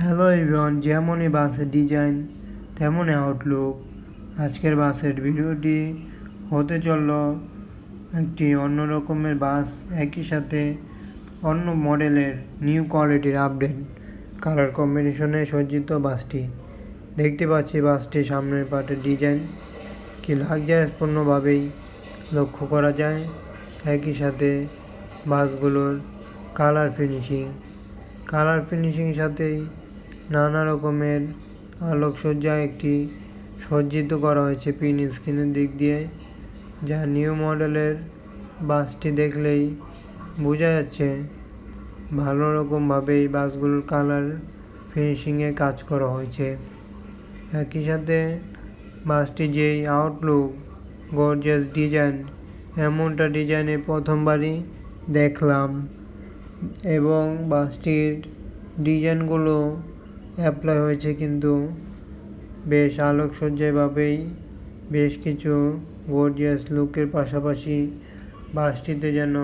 Hello everyone যেমনই বাসের design তেমনই আউটলুক আজকের বাসের ভিডিওটি হতে চলল একটি অন্য রকমের বাস, একই সাথে অন্য মডেলের নিউ কোয়ালিটির আপডেট কালার কম্বিনেশনে সজ্জিত বাসটি। দেখতে পাচ্ছি বাসটির সামনের পার্টের ডিজাইন কি লাক্সারিয়াসপূর্ণভাবেই লক্ষ্য করা যায়। একই সাথে বাসগুলোর কালার ফিনিশিং কালার ফিনিশিং সাথেই নানা রকমের আলোকসজ্জা একটি সজ্জিত করা হয়েছে পিন স্ক্রিনের দিক দিয়ে, যা নিউ মডেলের বাসটি দেখলেই বোঝা যাচ্ছে ভালো রকমভাবেই বাসগুলোর কালার ফিনিশিংয়ে কাজ করা হয়েছে। একই সাথে বাসটি যেই আউটলুক গর্জিয়াস ডিজাইন এমনটা ডিজাইনে প্রথমবারই দেখলাম এবং বাসটির ডিজাইনগুলো অ্যাপ্লাই হয়েছে কিন্তু বেশ আলোকসজ্জাভাবেই বেশ কিছু গর্জিয়াস লুকের পাশাপাশি বাসটিতে যেন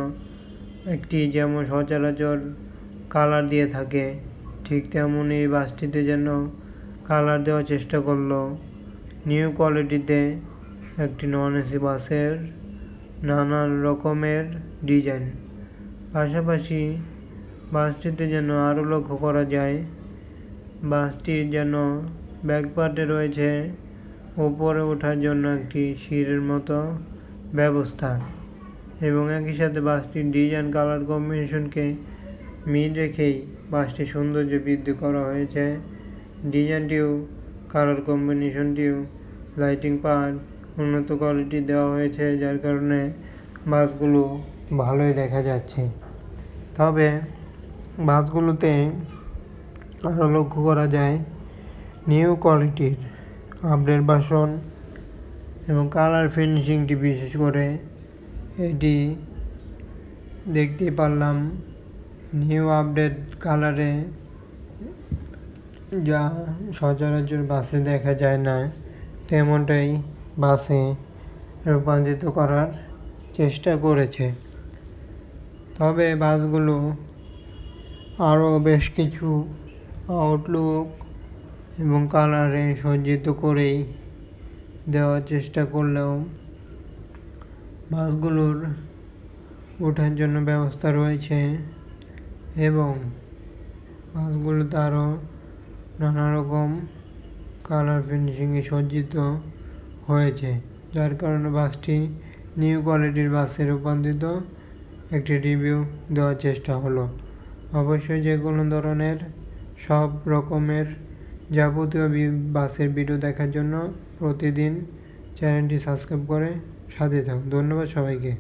একটি যেমন সচরাচর কালার দিয়ে থাকে, ঠিক তেমনই এই বাসটিতে যেন কালার দেওয়ার চেষ্টা করল। নিউ কোয়ালিটিতে একটি নন এসি বাসের নানান রকমের ডিজাইন পাশাপাশি বাসটিতে যেন আরও লক্ষ্য করা যায় বাসটির যেন ব্যাক পার্টে রয়েছে, ওপরে ওঠার জন্য একটি সিঁড়ির মতো ব্যবস্থা এবং একই সাথে বাসটির ডিজাইন, কালার কম্বিনেশনকে মিল রেখেই বাসটির সৌন্দর্য বৃদ্ধি করা হয়েছে। ডিজাইনটিও, কালার কম্বিনেশনটিও, লাইটিং পার্ট, উন্নত কোয়ালিটি দেওয়া হয়েছে, যার কারণে বাসগুলো ভালোই দেখা যাচ্ছে। তবে বাসগুলোতে আরও লক্ষ্য করা যায় নিউ কোয়ালিটির আপডেট বাসন এবং কালার ফিনিশিংটি বিশেষ করে এটি দেখতে পারলাম। নিউ আপডেট কালারে যা সচরাচর বাসে দেখা যায় না, তেমনটাই বাসে রূপান্তরিত করার চেষ্টা করেছে। তবে বাসগুলো আরও বেশ কিছু আউটলুক এবং কালারে সজ্জিত করেই দেওয়ার চেষ্টা করলেও বাসগুলোর ওঠার জন্য ব্যবস্থা রয়েছে এবং বাসগুলোতে আরও নানা রকম কালার ফিনিশিংয়ে সজ্জিত হয়েছে, যার কারণে বাসটি নিউ কোয়ালিটির বাসে রূপান্তরিত একটি রিভিউ দেওয়ার চেষ্টা হলো। অবশ্যই যে কোনো ধরনের সব রকমের যাবতীয় বাসের ভিডিও দেখার জন্য প্রতিদিন চ্যানেলটি সাবস্ক্রাইব করে সাথে থাকুন। ধন্যবাদ সবাইকে।